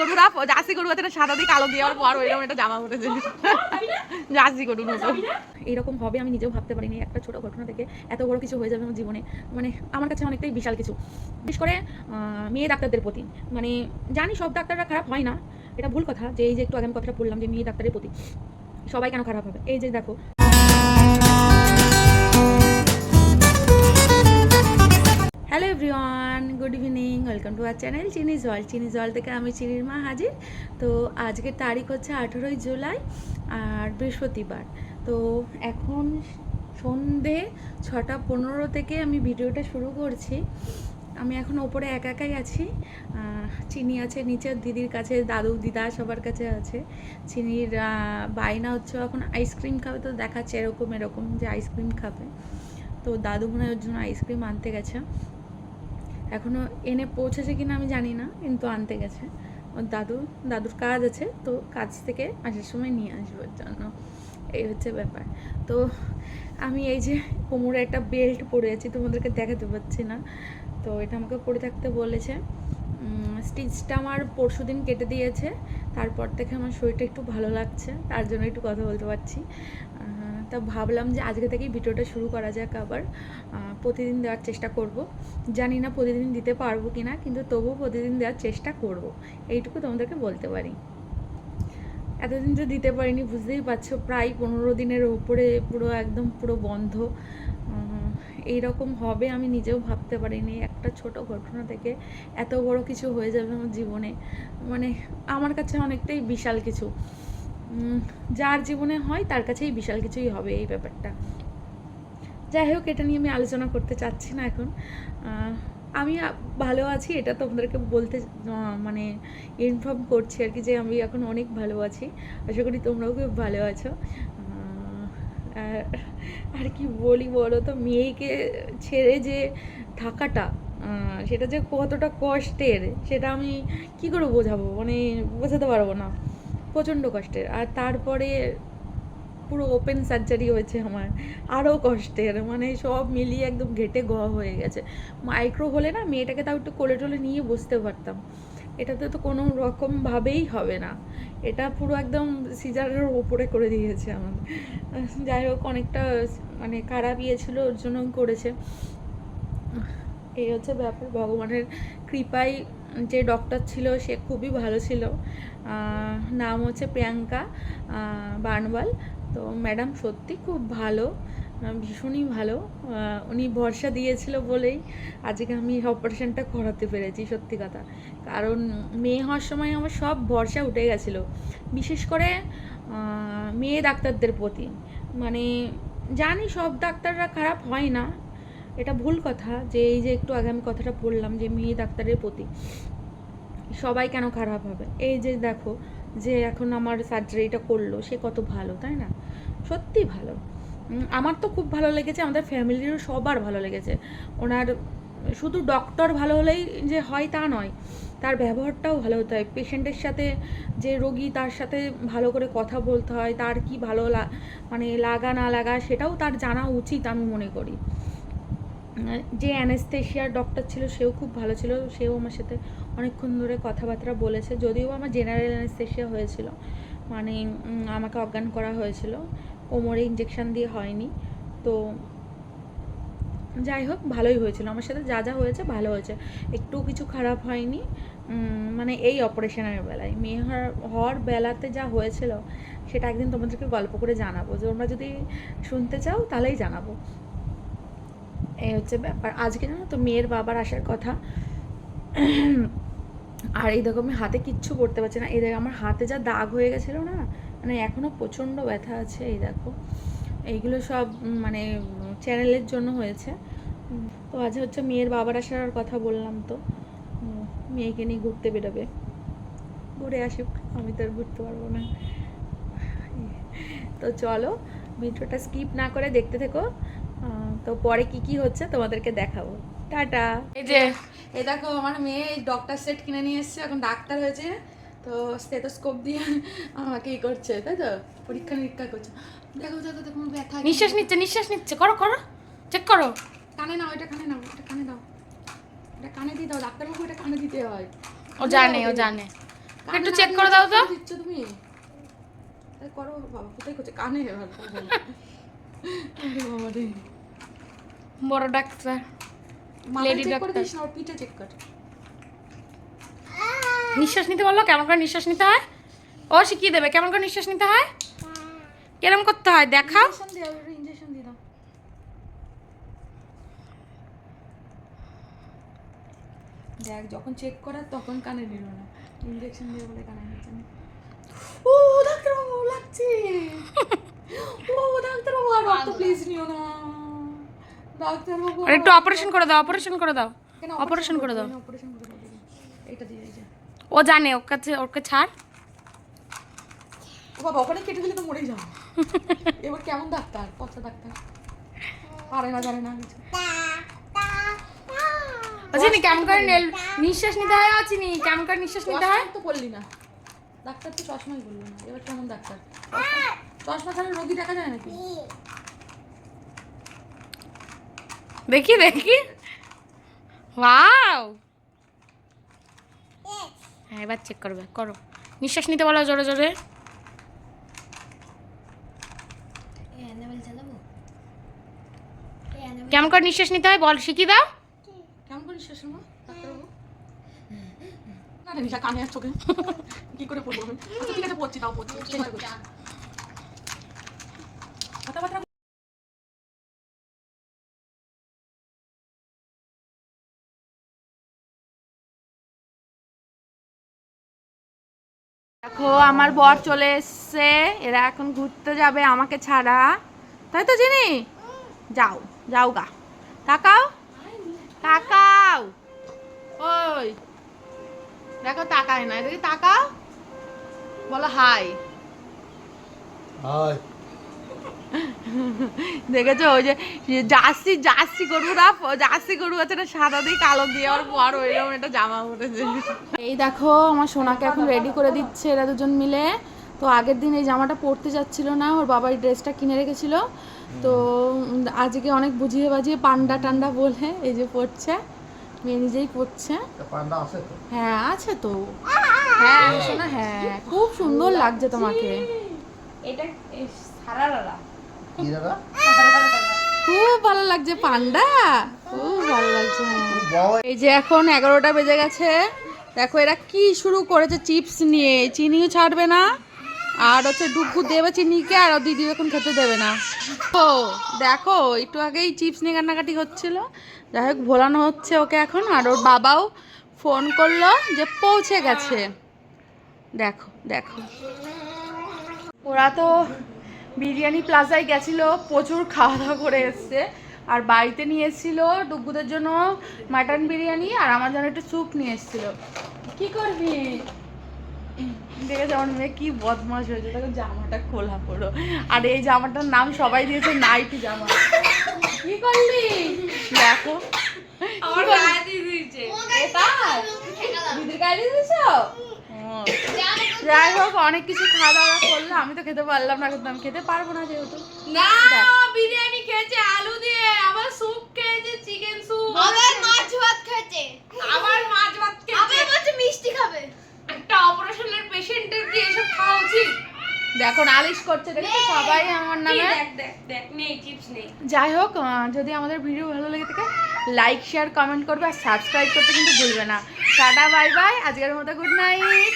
গরুরা jersey গরু আছে সাদা আমার বড় এরকম একটা জামা জার্সি গরুর মতো হবে, আমি নিজেও ভাবতে পারিনি, একটা ছোট ঘটনা থেকে এত বড় কিছু হয়ে যাবে আমার জীবনে। মানে আমার কাছে অনেকটাই বিশাল কিছু। বিশেষ করে মেয়ে ডাক্তারদের প্রতি। মানে জানি সব ডাক্তাররা খারাপ হয় না, এটা ভুল কথা যে এই যে একটু আগে আমি কথাটা বললাম যে মেয়ে ডাক্তারের প্রতি। সবাই কেন খারাপ হবে? এই যে দেখো। Hello everyone good evening welcome to our channel চিনি জল চিনি জল থেকে আমি চিনির মা হাজির। তো আজকের তারিখ হচ্ছে আঠেরোই জুলাই আর বৃহস্পতিবার। তো এখন সন্ধে ছটা পনেরো থেকে আমি ভিডিওটা শুরু করছি। আমি এখন ওপরে একা একাই আছি। চিনি আছে নিচের দিদির কাছে, দাদু, দিদা সবার কাছে আছে। চিনির বায়না হচ্ছে এখন আইসক্রিম খাবে তো দেখাচ্ছে এরকম এরকম যে আইসক্রিম খাবে। তো দাদু মনে হয় জন্য আইসক্রিম আনতে গেছে। এখনও এনে পৌঁছেছে কিনা আমি জানি না, কিন্তু আনতে গেছে। ওর দাদু, দাদুর কাজ আছে, তো কাজ থেকে আসার সময় নিয়ে আসব ওর জন্য। এই হচ্ছে ব্যাপার। তো আমি এই যে কোমরে একটা বেল্ট পরে আছি, তোমাদেরকে দেখাতে পারছি না। তো এটা আমাকে পরে থাকতে বলেছে। স্টিচটা আমার পরশু দিন কেটে দিয়েছে, তারপর থেকে আমার শরীরটা একটু ভালো লাগছে, তার জন্য একটু কথা বলতে পারছি। তা ভাবলাম যে আজকে থেকেই ভিডিওটা শুরু করা যাক আবার। প্রতিদিন দেওয়ার চেষ্টা করব। জানি না প্রতিদিন দিতে পারব কি না কিন্তু তবুও প্রতিদিন দেওয়ার চেষ্টা করব। এইটুকু তোমাদেরকে বলতে পারি। এতদিন তো দিতে পারিনি, বুঝতেই পারছ, প্রায় পনেরো দিনের উপরে পুরো একদম পুরো বন্ধ। এই রকম হবে আমি নিজেও ভাবতে পারিনি, একটা ছোট ঘটনা থেকে এত বড় কিছু হয়ে যাবে আমার জীবনে। মানে আমার কাছে অনেকটাই বিশাল কিছু। যার জীবনে হয় তার কাছেই বিশাল কিছুই হবে এই ব্যাপারটা। যাই হোক, এটা নিয়ে আমি আলোচনা করতে চাচ্ছি না এখন। আমি ভালো আছি, এটা তোমাদেরকে বলতে মানে ইনফর্ম করছি আর কি যে আমি এখন অনেক ভালো আছি। আশা করি তোমরাও খুব ভালো আছো। আর কি বলি বলো তো, মেয়েকে ছেড়ে যে থাকাটা সেটা যে কতটা কষ্টের, সেটা আমি কি করে বোঝাবো? মানে বোঝাতে পারব না। প্রচণ্ড কষ্টের। আর তারপরে পুরো ওপেন সার্জারি হয়েছে আমার। আরও কষ্টের মানে সব মিলিয়ে একদম ঘেটে গ হয়ে গেছে। মাইক্রো হলে না মেয়েটাকে তাও একটু কোলে টোলে নিয়ে বসতে পারতাম। এটাতে তো কোনো রকমভাবেই হবে না। এটা পুরো একদম সিজারের ওপরে করে দিয়েছে আমার যাই হোক, অনেকটা মানে খারাপ ইয়ে ছিল ওর জন্য করেছে। এই হচ্ছে ব্যাপার, ভগবানের কৃপায় যে ডক্টর ছিল সে খুবই ভালো ছিল। নাম হচ্ছে প্রিয়াঙ্কা বানওয়াল তো ম্যাডাম সত্যি খুব ভালো ভীষণই ভালো। উনি ভরসা দিয়েছিল বলেই আজকে আমি অপারেশনটা করাতে পেরেছি, সত্যি কথা। কারণ মেয়ে হওয়ার সময় আমার সব ভরসা উঠে গেছিল। বিশেষ করে মেয়ে ডাক্তারদের প্রতি। মানে জানি সব ডাক্তাররা খারাপ হয় না, এটা ভুল কথা যে এই যে একটু আগে আমি কথাটা বললাম যে মেয়ে ডাক্তারের প্রতি। সবাই কেন খারাপ হবে? এই যে দেখো যে এখন আমার সার্জারিটা করল, সে কত ভালো, তাই না? সত্যি ভালো। আমার তো খুব ভালো লেগেছে, আমাদের ফ্যামিলিরও সবার ভালো লেগেছে। ওনার শুধু ডক্টর ভালো হলেই যে হয় তা নয়, তার ব্যবহারটাও ভালো হতে হয়। পেশেন্টের সাথে যে রোগী, তার সাথে ভালো করে কথা বলতে হয়, তার কি ভালো মানে লাগা না লাগা, সেটাও তার জানা উচিত আমি মনে করি। যে অ্যানেস্থেশিয়ার ডক্টর ছিল, সেও খুব ভালো ছিল। সেও আমার সাথে অনেকক্ষণ ধরে কথাবার্তা বলেছে, যদিও আমার জেনারেল অ্যানেস্থেশিয়া হয়েছিল। মানে আমাকে অজ্ঞান করা হয়েছিল। কোমরে ইঞ্জেকশন দিয়ে হয়নি। তো যাই হোক, ভালোই হয়েছিল। আমার সাথে যা যা হয়েছে, ভালো হয়েছে। একটু কিছু খারাপ হয়নি। মানে এই অপারেশনের বেলায়। মেয়ে হওয়ার বেলাতে যা হয়েছিল, সেটা একদিন তোমাদেরকে গল্প করে জানাব। যে তোমরা যদি শুনতে চাও, তাহলেই জানাব। এই হচ্ছে ব্যাপার। আজকে জানো তো মেয়ের বাবার আসার কথা। আর এই দেখো আমি হাতে কিচ্ছু করতে পারছি না। এই দেখো আমার হাতে যা দাগ হয়ে গেছিল না মানে এখনও প্রচণ্ড ব্যথা আছে, এই দেখো। এইগুলো সব মানে চ্যানেলের জন্য হয়েছে। তো আজ হচ্ছে মেয়ের বাবার আসার কথা বললাম তো। মেয়েকে নিয়ে ঘুরতে বেরোবে। ঘুরে আসুক আমি তো আর ঘুরতে পারব না। তো চলো, ভিডিওটা স্কিপ না করে দেখতে থেকো। তো পরে কি কি হচ্ছে তোমাদেরকে দেখাবো। টাটা। এই যে এই দেখো আমার মেয়ে এই ডক্টর সেট কিনে নিয়ে এসছে এখন ডাক্তার হয়েছে তো স্টেথোস্কোপ দিয়ে আমাকে ই করছে তাই তো? পরীক্ষা নিরীক্ষা করছে। দেখো দেখো দেখো ব্যথা নিঃশ্বাস নিচ্ছে নিঃশ্বাস নিচ্ছে। করো করো। চেক করো। কানে নাও এটা কানে নাও এটা কানে দাও। এটা কানে দিয়ে দাও ডাক্তার ডাক্তারবাবু এটা কানে দিতে হয়। ও জানে ও জানে। একটু চেক করে দাও তো। দিচ্ছ তুমি? তাই করো বাবা কোথায় করছে? কানে বাবা রে বড় ডাক্তার। না ওর পিঠে চেক কর। নিঃশ্বাস নিতে বলল? কেমন করে নিঃশ্বাস নিতে হয়? ও শিখিয়ে দেবে কেমন করে নিঃশ্বাস নিতে হয়? কেরম করতে হয়? দেখাও। দিয়ে দাও। দেখ যখন চেক করার তখন কানে নিল না। ইনজেকশন দিয়ে বলে কানে নিচ্ছে না। ও ডাক্তারবাবু লাগছে। ও ডাক্তারবাবু আর রক্ত প্লিজ নিও না। ডাক্তারবাবু আর একটু অপারেশন করে দাও অপারেশন করে দাও। অপারেশন করে দাও। অপারেশন করে দাও এটা দিয়ে ও জানে ওর কাছে ওকে ছাড়। ও বাবা ওখানে কেটে দিলে তো মরেই যাও এবার কেমন ডাক্তার? পচা ডাক্তার? পারে না জানে না কিছু। চিনি কেমন করে নেল- নিঃশ্বাস নিতে হয় চিনি কেমন করে নিঃশ্বাস নিতে হয়? তো বললি না। ডাক্তার তো চশমাই বলল না। এবার কেমন ডাক্তার? চশমা- ছাড়া রোগী দেখা যায় নাকি? দেখি দেখি। ওয়াও! হ্যাঁ এবার চেক করবে করো। নিঃশ্বাস নিতে বলো জোরে জোরে। কেমন করে নিঃশ্বাস নিতে হয় বল শিখিয়ে দাও। কেমন করে শেষ মা ডাক্তারবাবু? না না নিশা কানে চোখে। কি করে পড়ব আমি? আচ্ছা ঠিক আছে পড়ছি তাও পড়ছি। কথাবার্তা দেখো, আমার বর চলে এসছে। এরা এখন ঘুরতে যাবে আমাকে ছাড়া। তাই তো চিনি যাও যাও গা। তাকাও। তাকাও। ওই। দেখো, তাকায় না। এদিকে তাকাও। বলো হাই হাই দেখেছ? ওই যে জার্সি জার্সি গরু না? জার্সি গরু আছে না সাদা দিয়ে কালো দিয়ে আর বড় এরকম একটা জামা পরেছে। এই দেখো আমার সোনাকে এখন রেডি করে দিচ্ছে এরা দুজন মিলে। তো আগের দিন এই জামাটা পরতে যাচ্ছিল না ওর বাবা এই ড্রেসটা কিনে রেখেছিল। তো আজকে অনেক বুঝিয়ে বাজিয়ে পান্ডা টান্ডা বলে এই যে পরছে মেয়ে নিজেই পরছে। পান্ডা আছে তো? হ্যাঁ আছে তো। হ্যাঁ শোনা হ্যাঁ খুব সুন্দর লাগছে তোমাকে। এটা সারারা কি দাদা খুব ভালো লাগছে পান্ডা। খুব ভালো লাগছে হ্যাঁ। এই যে এখন এগারোটা বেজে গেছে। দেখো এরা কি শুরু করেছে চিপস নিয়ে। চিনিও ছাড়বে না। আর হচ্ছে ডুবু দেবে চিনিকে আর দিদি এখন খেতে দেবে না। ও দেখো একটু আগেই চিপস নিয়ে কান্নাকাটি হচ্ছিল। যাই হোক ভোলানো হচ্ছে ওকে এখন। আর ওর বাবাও ফোন করল যে পৌঁছে গেছে। দেখো দেখো। ওরা তো বিরিয়ানি প্লাজায় গেছিল প্রচুর খাওয়া দাওয়া করে এসছে। আর বাড়িতে নিয়ে এসেছিল ডুগুদের জন্য মাটন বিরিয়ানি আর আমার জন্য একটু স্যুপ নিয়ে এসেছিল। কি করবি? দেখেছ আমার মেয়ে কি বদমাস হয়েছে দেখো জামাটা খোলা পড়ো আর এই জামাটার নাম সবাই দিয়েছে নাইটি জামা। কি করলি? দেখো? দিদির গায়ে দিয়ে দিয়েছ? যাই হোক অনেক কিছু খাওয়া দাওয়া করল। আমি তো খেতে পারলাম না কিন্তু আমি খেতে পারব না যেহেতু। না দেখ। বিরিয়ানি খেয়েছে আলু দিয়ে আবার স্যুপ খেয়েছে চিকেন স্যুপ। আবার মাছ ভাত খেয়েছে। আবার মাছ ভাত আবার খেয়েছে বলছে মিষ্টি খাবে। একটা অপারেশনের পেশেন্টের কি এসব খাওয়া উচিত? দেখো নালিশ করছে দেখো সবাই আমার নামে। দেখ দেখ দেখ নেই চিপস নেই। যাই হোক যদি আমাদের ভিডিও ভালো লেগে থাকে লাইক শেয়ার কমেন্ট করবে আর সাবস্ক্রাইব করতে কিন্তু ভুলবে না। টাটা বাই বাই আজকের মতো গুড নাইট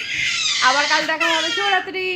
আবার কাল দেখা হবে শিবরাত্রি